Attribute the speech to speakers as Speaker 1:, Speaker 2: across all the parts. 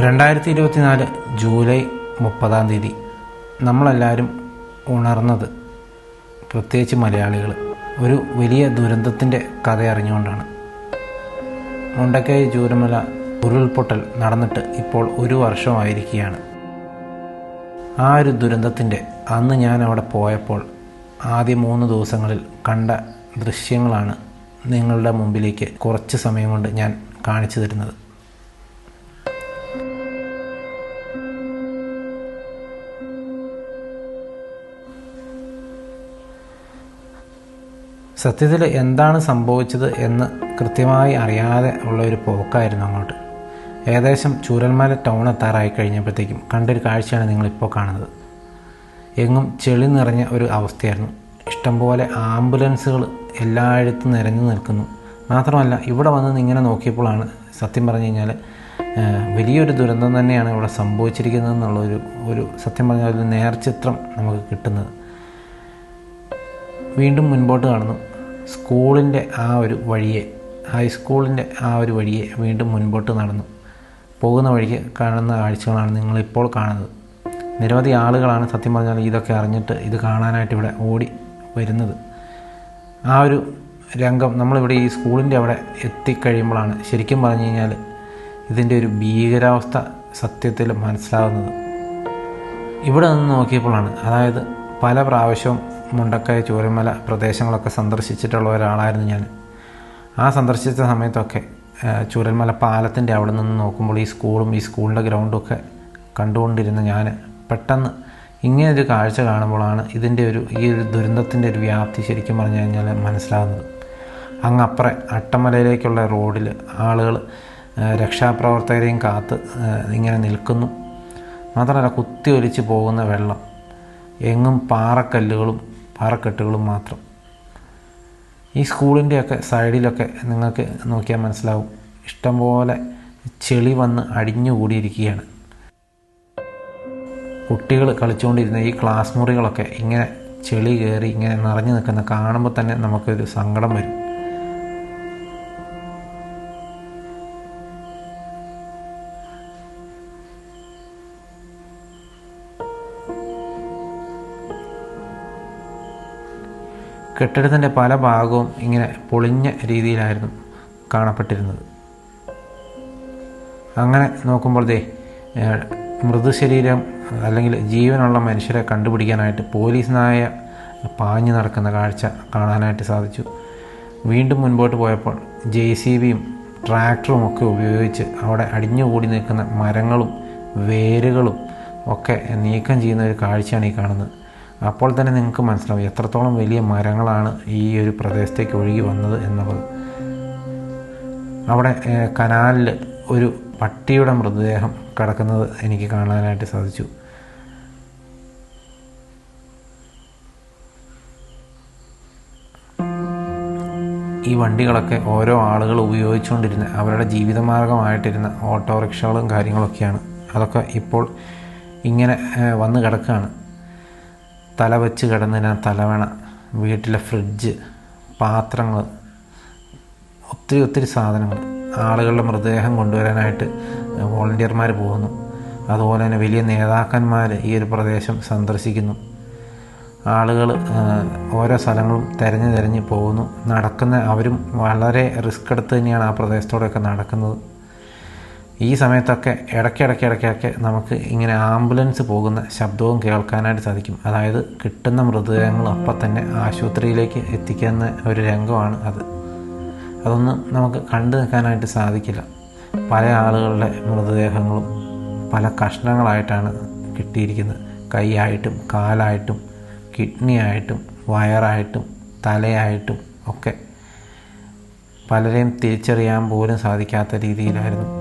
Speaker 1: രണ്ടായിരത്തി ഇരുപത്തിനാല് ജൂലൈ മുപ്പതാം തീയതി നമ്മളെല്ലാവരും ഉണർന്നത് പ്രത്യേകിച്ച് മലയാളികൾ ഒരു വലിയ ദുരന്തത്തിന്റെ കഥ അറിഞ്ഞുകൊണ്ടാണ്. മുണ്ടക്കൈ ചൂരമല ഉരുൾപൊട്ടൽ നടന്നിട്ട് ഇപ്പോൾ ഒരു വർഷമായിരിക്കുകയാണ്. ആ ഒരു ദുരന്തത്തിന്റെ അന്ന് ഞാൻ അവിടെ പോയപ്പോൾ ആദ്യ മൂന്ന് ദിവസങ്ങളിൽ കണ്ട ദൃശ്യങ്ങളാണ് നിങ്ങളുടെ മുമ്പിലേക്ക് കുറച്ച് സമയം കൊണ്ട് ഞാൻ കാണിച്ചു തരുന്നത്. സത്യത്തിൽ എന്താണ് സംഭവിച്ചത് എന്ന് കൃത്യമായി അറിയാതെ ഉള്ള ഒരു പോക്കായിരുന്നു അങ്ങോട്ട്. ഏകദേശം ചൂരൽമല ടൗൺ എത്താറായി കഴിഞ്ഞപ്പോഴത്തേക്കും കണ്ടൊരു കാഴ്ചയാണ് നിങ്ങളിപ്പോൾ കാണുന്നത്. എങ്ങും ചെളി നിറഞ്ഞ ഒരു അവസ്ഥയായിരുന്നു. ഇഷ്ടംപോലെ ആംബുലൻസുകൾ എല്ലായിടത്തും നിരഞ്ഞു നിൽക്കുന്നു. മാത്രമല്ല ഇവിടെ വന്ന് ഇങ്ങനെ നോക്കിയപ്പോഴാണ് സത്യം പറഞ്ഞു കഴിഞ്ഞാൽ വലിയൊരു ദുരന്തം തന്നെയാണ് ഇവിടെ സംഭവിച്ചിരിക്കുന്നത് എന്നുള്ളൊരു ഒരു സത്യം പറഞ്ഞാൽ ഒരു നേർചിത്രം നമുക്ക് കിട്ടുന്നത്. വീണ്ടും മുൻപോട്ട് കാണുന്നു. സ്കൂളിന്റെ ആ ഒരു വഴിയെ ഹൈസ്കൂളിന്റെ ആ ഒരു വഴിയെ വീണ്ടും മുൻപോട്ട് നടന്നു. പോകുന്ന വഴിക്ക് കാണുന്ന കാഴ്ചകളാണ് നിങ്ങളിപ്പോൾ കാണുന്നത്. നിരവധി ആളുകളാണ് സത്യം പറഞ്ഞാൽ ഇതൊക്കെ അറിഞ്ഞിട്ട് ഇത് കാണാനായിട്ട് ഇവിടെ ഓടി വരുന്നത്. ആ ഒരു രംഗം നമ്മളിവിടെ ഈ സ്കൂളിന്റെ അവിടെ എത്തിക്കഴിയുമ്പോഴാണ് ശരിക്കും പറഞ്ഞു കഴിഞ്ഞാൽ ഇതിന്റെ ഒരു ഭീകരാവസ്ഥ സത്യത്തിൽ മനസ്സിലാകുന്നത് ഇവിടെ നിന്ന് നോക്കിയപ്പോഴാണ് അതായത് പല പ്രാവശ്യവും മുണ്ടക്കയ ചൂരമല പ്രദേശങ്ങളൊക്കെ സന്ദർശിച്ചിട്ടുള്ള ഒരാളായിരുന്നു ഞാൻ. ആ സന്ദർശിച്ച സമയത്തൊക്കെ ചൂരൽമല പാലത്തിന്റെ അവിടെ നിന്ന് നോക്കുമ്പോൾ ഈ സ്കൂളും ഈ സ്കൂളിന്റെ ഗ്രൗണ്ടും ഒക്കെ കണ്ടുകൊണ്ടിരുന്ന ഞാൻ പെട്ടെന്ന് ഇങ്ങനെ ഒരു കാഴ്ച കാണുമ്പോഴാണ് ഇതിന്റെ ഒരു ഈ ഒരു ദുരന്തത്തിന്റെ ഒരു വ്യാപ്തി ശരിക്കും പറഞ്ഞു കഴിഞ്ഞാൽ മനസ്സിലാകുന്നത് അങ്ങപ്പുറം അട്ടമലയിലേക്കുള്ള റോഡിൽ ആളുകൾ രക്ഷാപ്രവർത്തകരെയും കാത്ത് ഇങ്ങനെ നിൽക്കുന്നു. മാത്രമല്ല കുത്തി ഒലിച്ച് പോകുന്ന വെള്ളം. എങ്ങും പാറക്കല്ലുകളും പാറക്കെട്ടുകളും മാത്രം. ഈ സ്കൂളിന്റെയൊക്കെ സൈഡിലൊക്കെ നിങ്ങൾക്ക് നോക്കിയാൽ മനസ്സിലാവും. ഇഷ്ടംപോലെ ചെളി വന്ന് അടിഞ്ഞുകൂടിയിരിക്കുകയാണ് കുട്ടികൾ കളിച്ചുകൊണ്ടിരുന്ന ഈ ക്ലാസ് മുറികളൊക്കെ ഇങ്ങനെ ചെളി കയറി ഇങ്ങനെ നിറഞ്ഞു നിൽക്കുന്ന കാണുമ്പോൾ തന്നെ നമുക്കൊരു സങ്കടം വരും. കെട്ടിടത്തിന്റെ പല ഭാഗവും ഇങ്ങനെ പൊളിഞ്ഞ രീതിയിലായിരുന്നു കാണപ്പെട്ടിരുന്നത്. അങ്ങനെ നോക്കുമ്പോൾ ദേ മൃതശരീരം അല്ലെങ്കിൽ ജീവനുള്ള മനുഷ്യരെ കണ്ടുപിടിക്കാനായിട്ട് പോലീസ് നായ പാഞ്ഞു നടക്കുന്ന കാഴ്ച കാണാനായിട്ട് സാധിച്ചു. വീണ്ടും മുൻപോട്ട് പോയപ്പോൾ ജെ സി ബിയും ട്രാക്ടറും ഒക്കെ ഉപയോഗിച്ച് അവിടെ അടിഞ്ഞുകൂടി നിൽക്കുന്ന മരങ്ങളും വേരുകളും ഒക്കെ നീക്കം ചെയ്യുന്ന ഒരു കാഴ്ചയാണ് ഈ കാണുന്നത്. അപ്പോൾ തന്നെ നിങ്ങൾക്ക് മനസ്സിലാവും എത്രത്തോളം വലിയ മരങ്ങളാണ് ഈ ഒരു പ്രദേശത്തേക്ക് ഒഴുകി വന്നത് എന്നുള്ളത്. അവിടെ കനാലിൽ ഒരു പട്ടിയുടെ മൃതദേഹം കിടക്കുന്നത് എനിക്ക് കാണാനായിട്ട് സാധിച്ചു. ഈ വണ്ടികളൊക്കെ ഓരോ ആളുകൾ ഉപയോഗിച്ചുകൊണ്ടിരുന്ന അവരുടെ ജീവിതമാർഗമായിട്ടിരുന്ന ഓട്ടോറിക്ഷകളും കാര്യങ്ങളൊക്കെയാണ്. അതൊക്കെ ഇപ്പോൾ ഇങ്ങനെ വന്ന് കിടക്കുകയാണ്. തല വെച്ച് കിടന്നതിന് തലവണ വീട്ടിലെ ഫ്രിഡ്ജ് പാത്രങ്ങൾ ഒത്തിരി ഒത്തിരി സാധനങ്ങൾ ആളുകളുടെ മൃതദേഹം കൊണ്ടുവരാനായിട്ട് വോളണ്ടിയർമാർ പോകുന്നു. അതുപോലെ തന്നെ വലിയ നേതാക്കന്മാർ ഈ ഒരു പ്രദേശം സന്ദർശിക്കുന്നു. ആളുകൾ ഓരോ സ്ഥലങ്ങളും തിരഞ്ഞു തിരഞ്ഞ് പോകുന്നു. നടക്കുന്ന അവരും വളരെ റിസ്ക് എടുത്ത് തന്നെയാണ് ആ പ്രദേശത്തോടെയൊക്കെ നടക്കുന്നത്. ഈ സമയത്തൊക്കെ ഇടയ്ക്കിടയ്ക്ക് ഇടയ്ക്കിടയ്ക്ക് നമുക്ക് ഇങ്ങനെ ആംബുലൻസ് പോകുന്ന ശബ്ദവും കേൾക്കാനായിട്ട് സാധിക്കും. അതായത് കിട്ടുന്ന മൃതദേഹങ്ങൾ അപ്പം തന്നെ ആശുപത്രിയിലേക്ക് എത്തിക്കുന്ന ഒരു രംഗമാണ് അത്. അതൊന്നും നമുക്ക് കണ്ടു നിൽക്കാനായിട്ട് സാധിക്കില്ല. പല ആളുകളുടെ മൃതദേഹങ്ങളും പല കഷ്ണങ്ങളായിട്ടാണ് കിട്ടിയിരിക്കുന്നത്. കൈയായിട്ടും കാലായിട്ടും കിഡ്നി ആയിട്ടും വയറായിട്ടും തലയായിട്ടും ഒക്കെ പലരെയും തിരിച്ചറിയാൻ പോലും സാധിക്കാത്ത രീതിയിലായിരുന്നു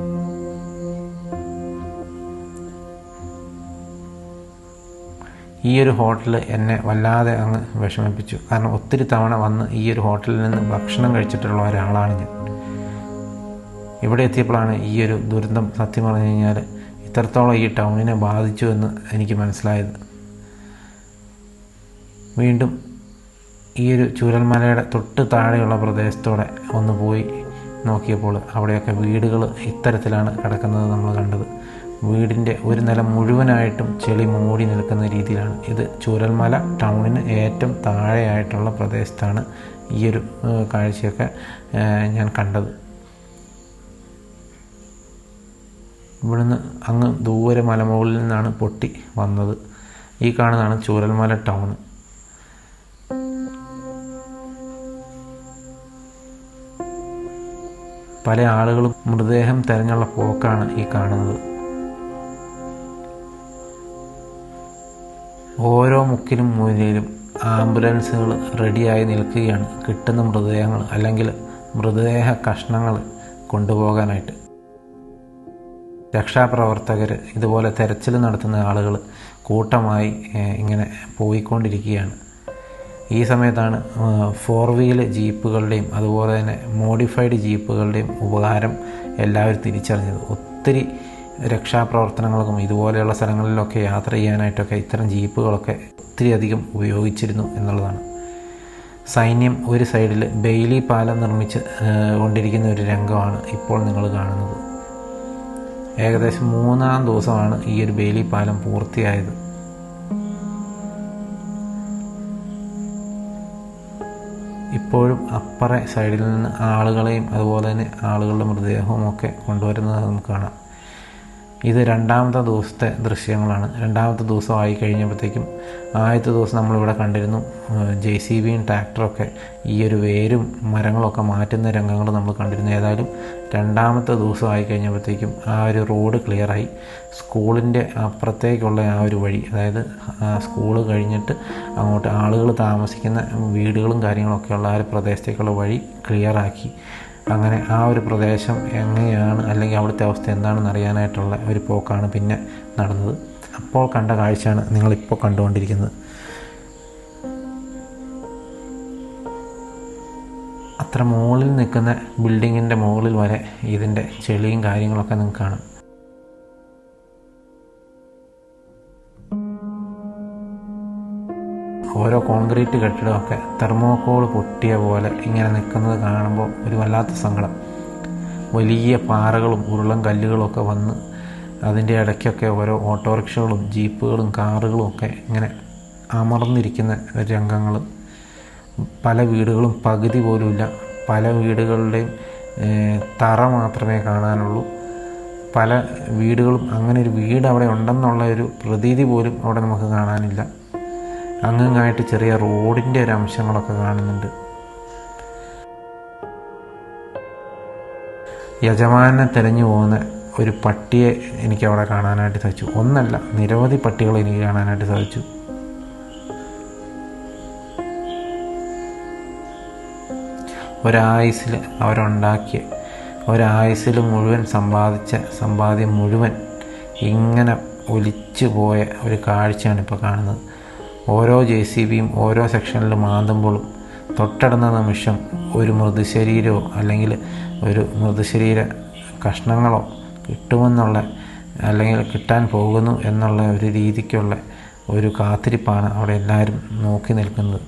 Speaker 1: ഈ ഒരു ഹോട്ടൽ എന്നെ വല്ലാതെ അങ്ങ് വിഷമിപ്പിച്ചു. കാരണം ഒത്തിരി തവണ വന്ന് ഈ ഒരു ഹോട്ടലിൽ നിന്ന് ഭക്ഷണം കഴിച്ചിട്ടുള്ള ഒരാളാണ് ഞാൻ. ഇവിടെ എത്തിയപ്പോഴാണ് ഈ ഒരു ദുരന്തം സത്യം പറഞ്ഞു കഴിഞ്ഞാൽ ഇത്രത്തോളം ഈ ടൗണിനെ ബാധിച്ചു എന്ന് എനിക്ക് മനസ്സിലായത്. വീണ്ടും ഈ ഒരു ചൂരൽമലയുടെ തൊട്ട് താഴെയുള്ള പ്രദേശത്തോടെ ഒന്ന് പോയി നോക്കിയപ്പോൾ അവിടെയൊക്കെ വീടുകൾ ഇത്തരത്തിലാണ് കിടക്കുന്നത് നമ്മൾ കണ്ടത്. വീടിന്റെ ഒരു നില മുഴുവനായിട്ടും ചെളി മൂടി നിൽക്കുന്ന രീതിയിലാണ്. ഇത് ചൂരൽമല ടൗണിന് ഏറ്റവും താഴെയായിട്ടുള്ള പ്രദേശത്താണ് ഈ ഒരു കാഴ്ചയൊക്കെ ഞാൻ കണ്ടത്. ഇവിടുന്ന് അങ്ങ് ദൂരെ മലമുകളിൽ നിന്നാണ് പൊട്ടി വന്നത്. ഈ കാണുന്നതാണ് ചൂരൽമല ടൗൺ. പല ആളുകളും മൃതദേഹം തെരഞ്ഞുള്ള പോക്കാണ് ഈ കാണുന്നത്. ഓരോ മുക്കിലും മൂലയിലും ആംബുലൻസുകൾ റെഡിയായി നിൽക്കുകയാണ്. കിട്ടുന്ന മൃതദേഹങ്ങൾ അല്ലെങ്കിൽ മൃതദേഹ കഷ്ണങ്ങൾ കൊണ്ടുപോകാനായിട്ട്. രക്ഷാപ്രവർത്തകർ ഇതുപോലെ തെരച്ചിൽ നടത്തുന്ന ആളുകൾ കൂട്ടമായി ഇങ്ങനെ പോയിക്കൊണ്ടിരിക്കുകയാണ്. ഈ സമയത്താണ് ഫോർ വീൽ ജീപ്പുകളുടെയും അതുപോലെ തന്നെ മോഡിഫൈഡ് ജീപ്പുകളുടെയും ഉപകാരം എല്ലാവരും തിരിച്ചറിഞ്ഞത്. ഒത്തിരി രക്ഷാപ്രവർത്തനങ്ങൾക്കും ഇതുപോലെയുള്ള സ്ഥലങ്ങളിലൊക്കെ യാത്ര ചെയ്യാനായിട്ടൊക്കെ ഇത്തരം ജീപ്പുകളൊക്കെ ഒത്തിരി അധികം ഉപയോഗിച്ചിരുന്നു എന്നുള്ളതാണ്. സൈന്യം ഒരു സൈഡിൽ ബെയിലി പാലം നിർമ്മിച്ച് കൊണ്ടിരിക്കുന്ന ഒരു രംഗമാണ് ഇപ്പോൾ നിങ്ങൾ കാണുന്നത്. ഏകദേശം മൂന്നാം ദിവസമാണ് ഈ ഒരു ബെയിലി പാലം പൂർത്തിയായത്. ഇപ്പോഴും അപ്പറ സൈഡിൽ നിന്ന് ആളുകളെയും അതുപോലെ തന്നെ ആളുകളുടെ മൃതദേഹവും ഒക്കെ കൊണ്ടുവരുന്നത് നമുക്ക് കാണാം. ഇത് രണ്ടാമത്തെ ദിവസത്തെ ദൃശ്യങ്ങളാണ്. രണ്ടാമത്തെ ദിവസം ആയി കഴിഞ്ഞപ്പോഴത്തേക്കും ആദ്യത്തെ ദിവസം നമ്മളിവിടെ കണ്ടിരുന്നു ജെ സി ബിയും ട്രാക്ടറൊക്കെ ഈ ഒരു വേരും മരങ്ങളൊക്കെ മാറ്റുന്ന രംഗങ്ങൾ നമ്മൾ കണ്ടിരുന്നു. ഏതായാലും രണ്ടാമത്തെ ദിവസം ആയി കഴിഞ്ഞപ്പോഴത്തേക്കും ആ ഒരു റോഡ് ക്ലിയറായി. സ്കൂളിന്റെ അപ്പുറത്തേക്കുള്ള ആ ഒരു വഴി അതായത് സ്കൂൾ കഴിഞ്ഞിട്ട് അങ്ങോട്ട് ആളുകൾ താമസിക്കുന്ന വീടുകളും കാര്യങ്ങളൊക്കെയുള്ള ആ ഒരു പ്രദേശത്തേക്കുള്ള വഴി ക്ലിയറാക്കി. അങ്ങനെ ആ ഒരു പ്രദേശം എങ്ങനെയാണ് അല്ലെങ്കിൽ അവിടുത്തെ അവസ്ഥ എന്താണെന്ന് അറിയാനായിട്ടുള്ള ഒരു പോക്കാണ് പിന്നെ നടന്നത്. അപ്പോൾ കണ്ട കാഴ്ചയാണ് നിങ്ങളിപ്പോൾ കണ്ടുകൊണ്ടിരിക്കുന്നത്. അത്ര മുകളിൽ നിൽക്കുന്ന ബിൽഡിങ്ങിന്റെ മുകളിൽ വരെ ഇതിന്റെ ചെളിയും കാര്യങ്ങളൊക്കെ നിങ്ങൾക്ക് കാണാം. ഓരോ കോൺക്രീറ്റ് കെട്ടിടമൊക്കെ തെർമോക്കോൾ പൊട്ടിയ പോലെ ഇങ്ങനെ നിൽക്കുന്നത് കാണുമ്പോൾ ഒരു വല്ലാത്ത സങ്കടം. വലിയ പാറകളും ഉരുളം കല്ലുകളൊക്കെ വന്ന് അതിന്റെ ഇടയ്ക്കൊക്കെ ഓരോ ഓട്ടോറിക്ഷകളും ജീപ്പുകളും കാറുകളും ഒക്കെ ഇങ്ങനെ അമർന്നിരിക്കുന്ന രംഗങ്ങൾ. പല വീടുകളും പകുതി പോലുമില്ല പല വീടുകളുടെയും തറ മാത്രമേ കാണാനുള്ളൂ. പല വീടുകളും അങ്ങനെ ഒരു വീട് അവിടെ ഉണ്ടെന്നുള്ള ഒരു പ്രതീതി പോലും അവിടെ നമുക്ക് കാണാനില്ല. അങ്ങങ്ങായിട്ട് ചെറിയ റോഡിന്റെ ഒരു അംശങ്ങളൊക്കെ കാണുന്നുണ്ട്. യജമാനെ തിരഞ്ഞു പോകുന്ന ഒരു പട്ടിയെ എനിക്ക് അവിടെ കാണാനായിട്ട് സാധിച്ചു. ഒന്നല്ല നിരവധി പട്ടികൾ എനിക്ക് കാണാനായിട്ട് സാധിച്ചു. ഒരായുസിൽ അവരുണ്ടാക്കിയ ഒരായുസിൽ മുഴുവൻ സമ്പാദിച്ച സമ്പാദ്യം മുഴുവൻ ഇങ്ങനെ ഒലിച്ചു പോയ ഒരു കാഴ്ചയാണ് ഇപ്പോൾ കാണുന്നത്. ഓരോ ജെ സി ബിയും ഓരോ സെക്ഷനിലും മാന്തുമ്പോഴും തൊട്ടടുന്ന നിമിഷം ഒരു മൃതശരീരമോ അല്ലെങ്കിൽ ഒരു മൃതശരീര കഷ്ണങ്ങളോ കിട്ടുമെന്നുള്ള അല്ലെങ്കിൽ കിട്ടാൻ പോകുന്നു എന്നുള്ള ഒരു രീതിക്കുള്ള ഒരു കാത്തിരിപ്പാണ് അവിടെ എല്ലാവരും നോക്കി നിൽക്കുന്നത്.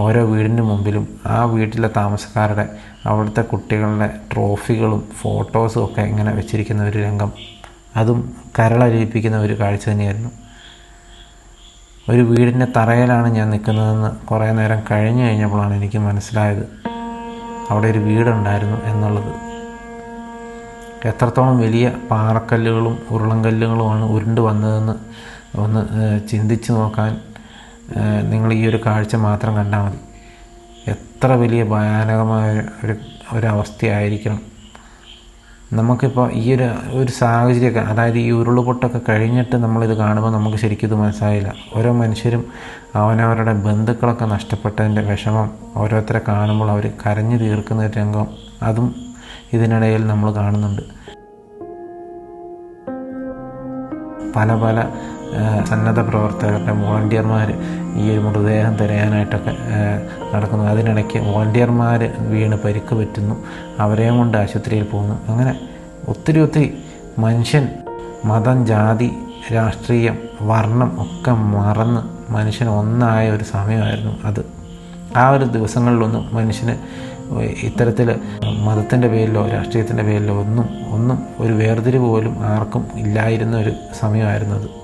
Speaker 1: ഓരോ വീടിന് മുമ്പിലും ആ വീട്ടിലെ താമസക്കാരുടെ അവിടുത്തെ കുട്ടികളുടെ ട്രോഫികളും ഫോട്ടോസും ഒക്കെ ഇങ്ങനെ വെച്ചിരിക്കുന്ന ഒരു രംഗം. അതും കരളലിയിപ്പിക്കുന്ന ഒരു കാഴ്ച തന്നെയായിരുന്നു. ഒരു വീടിന്റെ തറയിലാണ് ഞാൻ നിൽക്കുന്നതെന്ന് കുറേ നേരം കഴിഞ്ഞു കഴിഞ്ഞപ്പോഴാണ് എനിക്ക് മനസ്സിലായത് അവിടെ ഒരു വീടുണ്ടായിരുന്നു എന്നുള്ളത്. എത്രത്തോളം വലിയ പാറക്കല്ലുകളും ഉരുളങ്കല്ലുകളുമാണ് ഉരുണ്ട് വന്നതെന്ന് ഒന്ന് ചിന്തിച്ചു നോക്കാൻ നിങ്ങൾ ഈ ഒരു കാഴ്ച മാത്രം കണ്ടാൽ മതി. എത്ര വലിയ ഭയാനകമായ ഒരു ഒരവസ്ഥയായിരിക്കണം നമുക്കിപ്പോൾ ഈ ഒരു ഒരു സാഹചര്യമൊക്കെ അതായത് ഈ ഉരുളുപൊട്ടൊക്കെ കഴിഞ്ഞിട്ട് നമ്മളിത് കാണുമ്പോൾ നമുക്ക് ശരിക്കും ഇത് മനസ്സിലായില്ല. ഓരോ മനുഷ്യരും അവനവരുടെ ബന്ധുക്കളൊക്കെ നഷ്ടപ്പെട്ടതിന്റെ വിഷമം ഓരോരുത്തരെ കാണുമ്പോൾ അവർ കരഞ്ഞു തീർക്കുന്ന ഒരു രംഗം അതും ഇതിനിടയിൽ നമ്മൾ കാണുന്നുണ്ട്. പല പല സന്നദ്ധ പ്രവർത്തകരുടെ വോളണ്ടിയർമാർ ഈ ഒരു മൃതദേഹം തിരയാനായിട്ടൊക്കെ നടക്കുന്നു. അതിനിടയ്ക്ക് വോളണ്ടിയർമാർ വീണ് പരിക്ക് പറ്റുന്നു. അവരെയും കൊണ്ട് ആശുപത്രിയിൽ പോകുന്നു. അങ്ങനെ ഒത്തിരി ഒത്തിരി മനുഷ്യൻ മതം ജാതി രാഷ്ട്രീയം വർണം ഒക്കെ മറന്ന് മനുഷ്യൻ ഒന്നായ ഒരു സമയമായിരുന്നു അത്. ആ ഒരു ദിവസങ്ങളിലൊന്നും മനുഷ്യന് ഇത്തരത്തിൽ മതത്തിന്റെ പേരിലോ രാഷ്ട്രീയത്തിന്റെ പേരിലോ ഒന്നും ഒന്നും ഒരു വേർതിരി പോലും ആർക്കും ഇല്ലായിരുന്ന ഒരു സമയമായിരുന്നു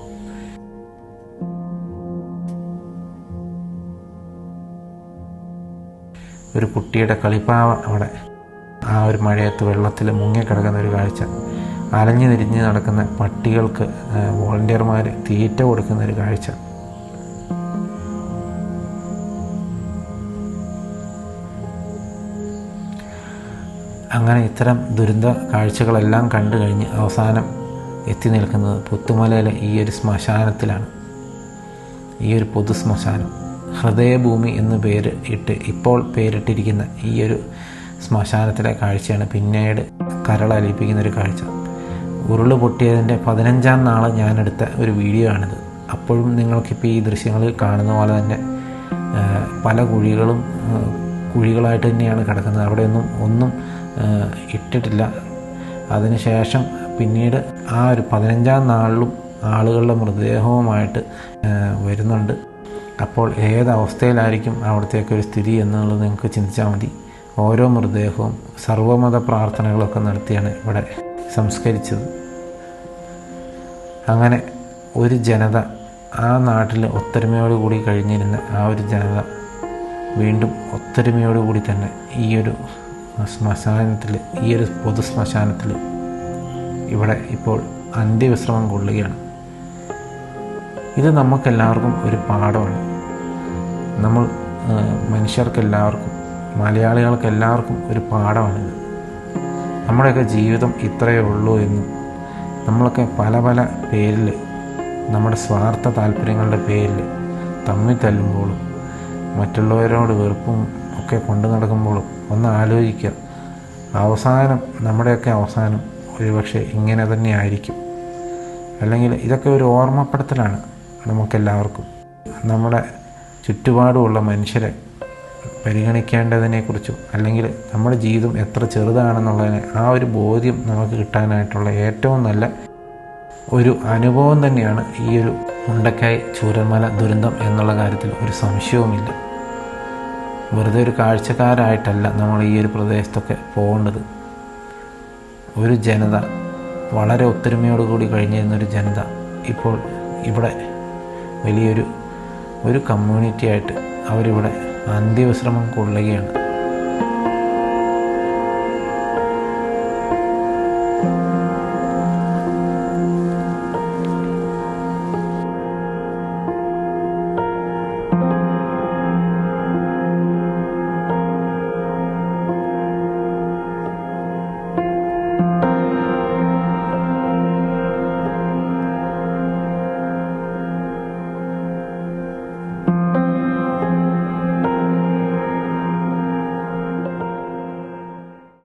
Speaker 1: ഒരു കുട്ടിയുടെ കളിപ്പാവ അവിടെ. ആ ഒരു മഴയത്ത് വെള്ളത്തിൽ മുങ്ങിക്കിടക്കുന്ന ഒരു കാഴ്ച. അലഞ്ഞു തിരിഞ്ഞ് നടക്കുന്ന പട്ടികൾക്ക് വോളണ്ടിയർമാർ തീറ്റ കൊടുക്കുന്ന ഒരു കാഴ്ച. അങ്ങനെ ഇത്തരം ദുരന്ത കാഴ്ചകളെല്ലാം കണ്ടു കഴിഞ്ഞ് അവസാനം എത്തി നിൽക്കുന്നത് പുത്തുമലയിലെ ഈ ഒരു ശ്മശാനത്തിലാണ്. ഈ ഒരു പൊതു ശ്മശാനം. ഹൃദയഭൂമി എന്ന് പേര് ഇട്ട് ഇപ്പോൾ പേരിട്ടിരിക്കുന്ന ഈ ഒരു ശ്മശാനത്തിലെ കാഴ്ചയാണ് പിന്നീട് കരളലിപ്പിക്കുന്ന ഒരു കാഴ്ച. ഉരുൾ പൊട്ടിയതിന്റെ പതിനഞ്ചാം നാൾ ഞാനെടുത്ത ഒരു വീഡിയോ ആണിത്. അപ്പോഴും നിങ്ങൾക്കിപ്പോൾ ഈ ദൃശ്യങ്ങളിൽ കാണുന്ന പോലെ തന്നെ പല കുഴികളും കുഴികളായിട്ട് തന്നെയാണ് കിടക്കുന്നത്. അവിടെയൊന്നും ഒന്നും ഇട്ടിട്ടില്ല. അതിനുശേഷം പിന്നീട് ആ ഒരു പതിനഞ്ചാം നാളിലും ആളുകളുടെ മൃതദേഹവുമായിട്ട് വരുന്നുണ്ട്. അപ്പോൾ ഏതവസ്ഥയിലായിരിക്കും അവസ്ഥയിലായിരിക്കും അവിടത്തേക്ക് ഒരു സ്ഥിതി എന്നുള്ളത് നിങ്ങൾക്ക് ചിന്തിച്ചാൽ മതി. ഓരോ മൃതദേഹവും സർവമത പ്രാർത്ഥനകളൊക്കെ നടത്തിയാണ് ഇവിടെ സംസ്കരിച്ചത്. അങ്ങനെ ഒരു ജനത ആ നാട്ടിൽ ഒത്തൊരുമയോടുകൂടി കഴിഞ്ഞിരുന്ന ആ ഒരു ജനത വീണ്ടും ഒത്തൊരുമയോടുകൂടി തന്നെ ഈ ഒരു ശ്മശാനത്തിൽ ഈ ഒരു പൊതു ശ്മശാനത്തിൽ ഇവിടെ ഇപ്പോൾ അന്ത്യവിശ്രമം കൊള്ളുകയാണ്. ഇത് നമുക്കെല്ലാവർക്കും ഒരു പാഠമാണ്. നമ്മൾ മനുഷ്യർക്കെല്ലാവർക്കും മലയാളികൾക്ക് എല്ലാവർക്കും ഒരു പാഠമാണിത് നമ്മുടെയൊക്കെ ജീവിതം ഇത്രയേ ഉള്ളൂ എന്നും നമ്മളൊക്കെ പല പല പേരിൽ നമ്മുടെ സ്വാർത്ഥ താല്പര്യങ്ങളുടെ പേരിൽ തമ്മിൽ തല്ലുമ്പോഴും മറ്റുള്ളവരോട് വെറുപ്പും ഒക്കെ കൊണ്ടു നടക്കുമ്പോഴും ഒന്ന് ആലോചിക്കുക. അവസാനം നമ്മുടെയൊക്കെ അവസാനം ഒരുപക്ഷെ ഇങ്ങനെ തന്നെ ആയിരിക്കും. അല്ലെങ്കിൽ ഇതൊക്കെ ഒരു ഓർമ്മപ്പെടുത്തലാണ്. നമുക്കെല്ലാവർക്കും. നമ്മുടെ ചുറ്റുപാടുമുള്ള മനുഷ്യരെ പരിഗണിക്കേണ്ടതിനെക്കുറിച്ചും അല്ലെങ്കിൽ നമ്മുടെ ജീവിതം എത്ര ചെറുതാണെന്നുള്ളതിനെ ആ ഒരു ബോധ്യം നമുക്ക് കിട്ടാനായിട്ടുള്ള ഏറ്റവും നല്ല ഒരു അനുഭവം തന്നെയാണ് ഈ ഒരു മുണ്ടക്കായ് ചൂരന്മല ദുരന്തം എന്നുള്ള കാര്യത്തിൽ ഒരു സംശയവുമില്ല. വെറുതെ ഒരു കാഴ്ചക്കാരായിട്ടല്ല നമ്മൾ ഈ ഒരു പ്രദേശത്തൊക്കെ പോകേണ്ടത്. ഒരു ജനത വളരെ ഒത്തൊരുമയോടുകൂടി കഴിഞ്ഞിരുന്നൊരു ജനത ഇപ്പോൾ ഇവിടെ വലിയൊരു ഒരു കമ്മ്യൂണിറ്റി ആയിട്ട് അവരിവിടെ അന്ത്യവിശ്രമം കൊള്ളുകയാണ്.